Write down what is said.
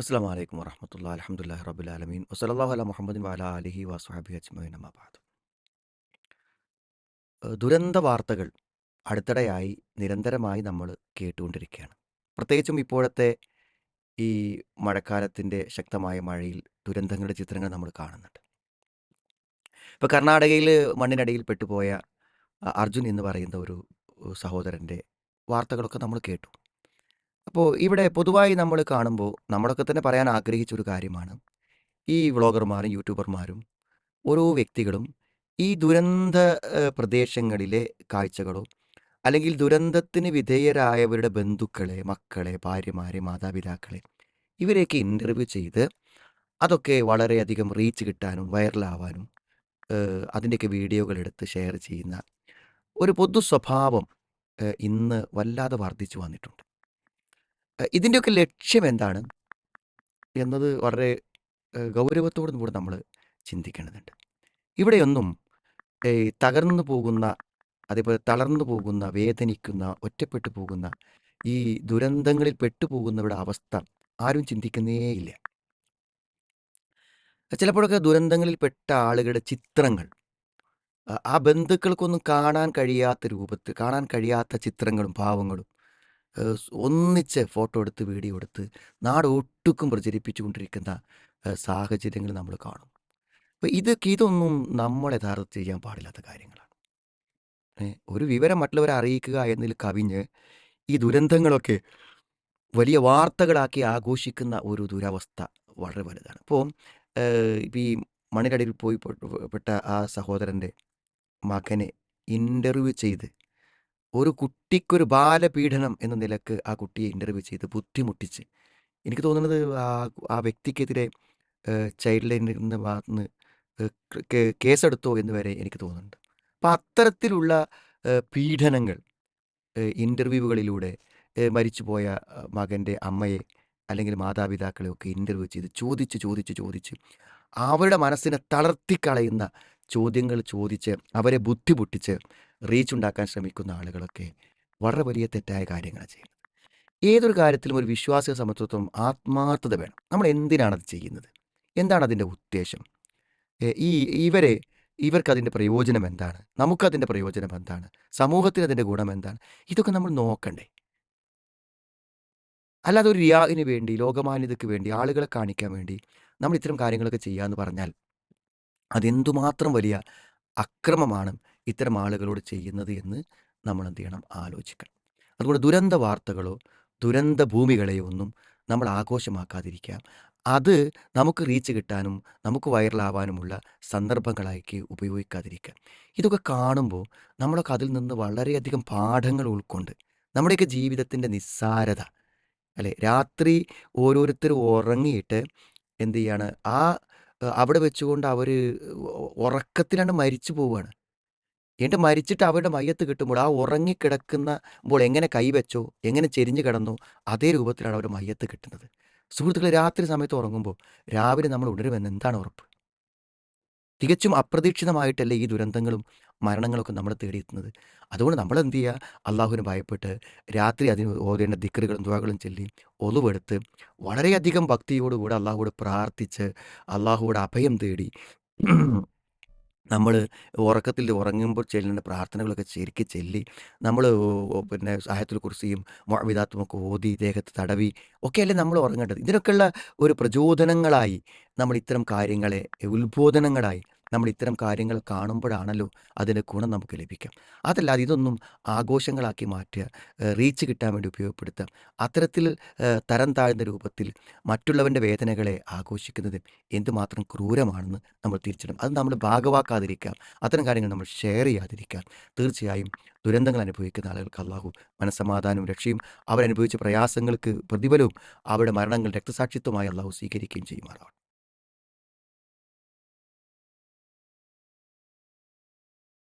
അസ്സാം വലൈക്കും വറഹമത്തുള്ള അലഹമുല്ലാ റബുലാലമീൻ വസലാഹു അല മുഹമ്മദിൻ വാല അലഹി വാസുഹബി അജ്മൈൻ അമ്മാബാദ് ദുരന്ത വാർത്തകൾ അടുത്തിടെയായി നിരന്തരമായി നമ്മൾ കേട്ടുകൊണ്ടിരിക്കുകയാണ്. പ്രത്യേകിച്ചും ഇപ്പോഴത്തെ ഈ മഴക്കാലത്തിന്റെ ശക്തമായ മഴയിൽ ദുരന്തങ്ങളുടെ ചിത്രങ്ങൾ നമ്മൾ കാണുന്നുണ്ട്. ഇപ്പോൾ കർണാടകയിൽ മണ്ണിനടിയിൽ പെട്ടുപോയ അർജുൻ എന്ന് പറയുന്ന ഒരു സഹോദരന്റെ വാർത്തകളൊക്കെ നമ്മൾ കേട്ടു. അപ്പോൾ ഇവിടെ പൊതുവായി നമ്മൾ കാണുമ്പോൾ നമ്മളൊക്കെ തന്നെ പറയാൻ ആഗ്രഹിച്ചൊരു കാര്യമാണ്. ഈ വ്ളോഗർമാരും യൂട്യൂബർമാരും ഓരോ വ്യക്തികളും ഈ ദുരന്ത പ്രദേശങ്ങളിലെ കാഴ്ചകളോ അല്ലെങ്കിൽ ദുരന്തത്തിന് വിധേയരായവരുടെ ബന്ധുക്കളെ മക്കളെ ഭാര്യമാരെ മാതാപിതാക്കളെ ഇവരെയൊക്കെ ഇന്റർവ്യൂ ചെയ്ത് അതൊക്കെ വളരെയധികം റീച്ച് കിട്ടാനും വൈറലാവാനും അതിന്റെയൊക്കെ വീഡിയോകൾ എടുത്ത് ഷെയർ ചെയ്യുന്ന ഒരു പൊതു സ്വഭാവം ഇന്ന് വല്ലാതെ വർദ്ധിച്ചു വന്നിട്ടുണ്ട്. ഇതിന്റെയൊക്കെ ലക്ഷ്യം എന്താണ്? എന്നത് വളരെ ഗൗരവത്തോടും കൂടെ നമ്മൾ ചിന്തിക്കേണ്ടതുണ്ട്. ഇവിടെയൊന്നും ഈ തകർന്നു പോകുന്ന അതേപോലെ തളർന്നു പോകുന്ന വേദനിക്കുന്ന ഒറ്റപ്പെട്ടു പോകുന്ന ഈ ദുരന്തങ്ങളിൽ പെട്ടുപോകുന്നവരുടെ അവസ്ഥ ആരും ചിന്തിക്കുന്നേയില്ല ചിലപ്പോഴൊക്കെ ദുരന്തങ്ങളിൽ പെട്ട ആളുകളുടെ ചിത്രങ്ങൾ ആ- ബന്ധുക്കൾക്കൊന്നും കാണാൻ കഴിയാത്ത രൂപത്തിൽ കാണാൻ കഴിയാത്ത ചിത്രങ്ങളും ഭാവങ്ങളും ഒന്നിച്ച് ഫോട്ടോ എടുത്ത് വീഡിയോ എടുത്ത് നാട് ഒട്ടുക്കും പ്രചരിപ്പിച്ചുകൊണ്ടിരിക്കുന്ന സാഹചര്യങ്ങൾ നമ്മൾ കാണും. അപ്പോൾ ഇതൊക്കെ ഇതൊന്നും നമ്മൾ യഥാർത്ഥത്തിൽ ചെയ്യാൻ പാടില്ലാത്ത കാര്യങ്ങളാണ്. ഒരു വിവരം മറ്റുള്ളവരെ അറിയിക്കുക എന്നതിൽ കവിഞ്ഞ് ഈ ദുരന്തങ്ങളൊക്കെ വലിയ വാർത്തകളാക്കി ആഘോഷിക്കുന്ന ഒരു ദുരവസ്ഥ വളരെ വലുതാണ്. ഇപ്പോൾ ഇപ്പം ഈ മണ്ണിനടിയിൽ പോയി പെട്ട ആ സഹോദരന്റെ മകനെ ഇന്റർവ്യൂ ചെയ്ത് ഒരു കുട്ടിക്കൊരു ബാലപീഡനം എന്ന നിലയ്ക്ക് ആ കുട്ടിയെ ഇന്റർവ്യൂ ചെയ്ത് ബുദ്ധിമുട്ടിച്ച്. എനിക്ക് തോന്നുന്നത് ആ വ്യക്തിക്കെതിരെ ചൈൽഡ് നിന്ന് ഭാഗത്തുനിന്ന് കേസെടുത്തോ എന്ന് വരെ എനിക്ക് തോന്നുന്നുണ്ട്. അപ്പം അത്തരത്തിലുള്ള പീഡനങ്ങൾ ഇന്റർവ്യൂകളിലൂടെ മരിച്ചുപോയ മകന്റെ അമ്മയെ അല്ലെങ്കിൽ മാതാപിതാക്കളെ ഒക്കെ ഇന്റർവ്യൂ ചെയ്ത് ചോദിച്ച് ചോദിച്ച് ചോദിച്ച് അവരുടെ മനസ്സിനെ തളർത്തിക്കളയുന്ന ചോദ്യങ്ങൾ ചോദിച്ച് അവരെ ബുദ്ധിമുട്ടിച്ച് റീച്ച് ഉണ്ടാക്കാൻ ശ്രമിക്കുന്ന ആളുകളൊക്കെ വളരെ വലിയ തെറ്റായ കാര്യങ്ങളാണ് ചെയ്യുന്നത്. ഏതൊരു കാര്യത്തിലും ഒരു വിശ്വാസ സമത്വത്വം ആത്മാർത്ഥത വേണം. നമ്മൾ എന്തിനാണ് അത് ചെയ്യുന്നത്? എന്താണ് അതിന്റെ ഉദ്ദേശം? ഈ ഇവരെ ഇവർക്ക് അതിന്റെ പ്രയോജനം എന്താണ്? നമുക്കതിന്റെ പ്രയോജനം എന്താണ്? സമൂഹത്തിന് അതിന്റെ ഗുണം എന്താണ്? ഇതൊക്കെ നമ്മൾ നോക്കണ്ടേ? അല്ലാതെ ഒരു റിയാവിന് വേണ്ടി ലോകമാന്യതയ്ക്ക് വേണ്ടി ആളുകളെ കാണിക്കാൻ വേണ്ടി നമ്മൾ ഇത്തരം കാര്യങ്ങളൊക്കെ ചെയ്യാമെന്ന് പറഞ്ഞാൽ അതെന്തുമാത്രം വലിയ അക്രമമാണ് ഇത്തരം ആളുകളോട് ചെയ്യുന്നത് എന്ന് നമ്മൾ എന്ത് ചെയ്യണം ആലോചിക്കണം. അതുകൊണ്ട് ദുരന്ത വാർത്തകളോ ദുരന്ത ഭൂമികളെയോ ഒന്നും നമ്മൾ ആഘോഷമാക്കാതിരിക്കാം അത് നമുക്ക് റീച്ച് കിട്ടാനും നമുക്ക് വൈറലാവാനുമുള്ള സന്ദർഭങ്ങളാക്കി ഉപയോഗിക്കാതിരിക്കാം ഇതൊക്കെ കാണുമ്പോൾ നമ്മളൊക്കെ അതിൽ നിന്ന് വളരെയധികം പാഠങ്ങൾ ഉൾക്കൊണ്ട് നമ്മുടെയൊക്കെ ജീവിതത്തിന്റെ നിസ്സാരത അല്ലേ? രാത്രി ഓരോരുത്തർ ഉറങ്ങിയിട്ട് എന്ത് ചെയ്യാണ് ആ അവിടെ വെച്ചുകൊണ്ട് അവർ ഉറക്കത്തിലാണ് മരിച്ചു പോവുകയാണ് എന്നിട്ട് മരിച്ചിട്ട് അവരുടെ മയ്യത്ത് കിട്ടുമ്പോൾ ആ ഉറങ്ങിക്കിടക്കുമ്പോൾ എങ്ങനെ കൈവച്ചോ എങ്ങനെ ചെരിഞ്ഞു കിടന്നോ അതേ രൂപത്തിലാണ് അവരുടെ മയ്യത്ത് കിട്ടുന്നത്. സുഹൃത്തുക്കളെ രാത്രി സമയത്ത് ഉറങ്ങുമ്പോൾ രാവിലെ നമ്മൾ ഉണരുമെന്ന് എന്താണ് ഉറപ്പ്? തികച്ചും അപ്രതീക്ഷിതമായിട്ടല്ലേ ഈ ദുരന്തങ്ങളും മരണങ്ങളൊക്കെ നമ്മൾ തേടിയെത്തുന്നത്. അതുകൊണ്ട് നമ്മൾ എന്ത് ചെയ്യുക? അള്ളാഹുവിന് ഭയപ്പെട്ട് രാത്രി അതിന് ഓതേണ്ട ദിക്കറുകളും ദുവാകളും ചൊല്ലി ഒളിവെടുത്ത് വളരെയധികം ഭക്തിയോടുകൂടെ അള്ളാഹുവോട് പ്രാർത്ഥിച്ച് അള്ളാഹുവോട് അഭയം തേടി നമ്മൾ ഉറക്കത്തിൽ ഉറങ്ങുമ്പോൾ ചെല്ലുന്ന പ്രാർത്ഥനകളൊക്കെ ശരിക്കും ചെല്ലി നമ്മൾ പിന്നെ സാഹത്തിൽ കുറിച്ചും വിധാത്മൊക്കെ ഓതി ദേഹത്ത് തടവി ഒക്കെയല്ലേ നമ്മൾ ഉറങ്ങേണ്ടത്. ഇതിനൊക്കെയുള്ള ഒരു പ്രചോദനങ്ങളായി നമ്മൾ ഇത്തരം കാര്യങ്ങളെ ഉത്ബോധനങ്ങളായി നമ്മൾ ഇത്തരം കാര്യങ്ങൾ കാണുമ്പോഴാണല്ലോ അതിന്റെ ഗുണം നമുക്ക് ലഭിക്കാം അതല്ലാതെ ഇതൊന്നും ആഘോഷങ്ങളാക്കി മാറ്റുക റീച്ച് കിട്ടാൻ വേണ്ടി ഉപയോഗപ്പെടുത്തുക. അത്തരത്തിൽ തരം താഴ്ന്ന രൂപത്തിൽ മറ്റുള്ളവന്റെ വേദനകളെ ആഘോഷിക്കുന്നത് എന്തുമാത്രം ക്രൂരമാണെന്ന് നമ്മൾ തിരിച്ചിടും അത് നമ്മൾ ഭാഗവാക്കാതിരിക്കാം അത്തരം കാര്യങ്ങൾ നമ്മൾ ഷെയർ ചെയ്യാതിരിക്കാം തീർച്ചയായും ദുരന്തങ്ങൾ അനുഭവിക്കുന്ന ആളുകൾക്ക് അള്ളാഹു മനസമാധാനവും രക്ഷയും അവരനുഭവിച്ച പ്രയാസങ്ങൾക്ക് പ്രതിഫലവും അവരുടെ മരണങ്ങൾ രക്തസാക്ഷിത്വമായി അള്ളാഹു സ്വീകരിക്കുകയും ചെയ്യുമാറാവട്ടെ.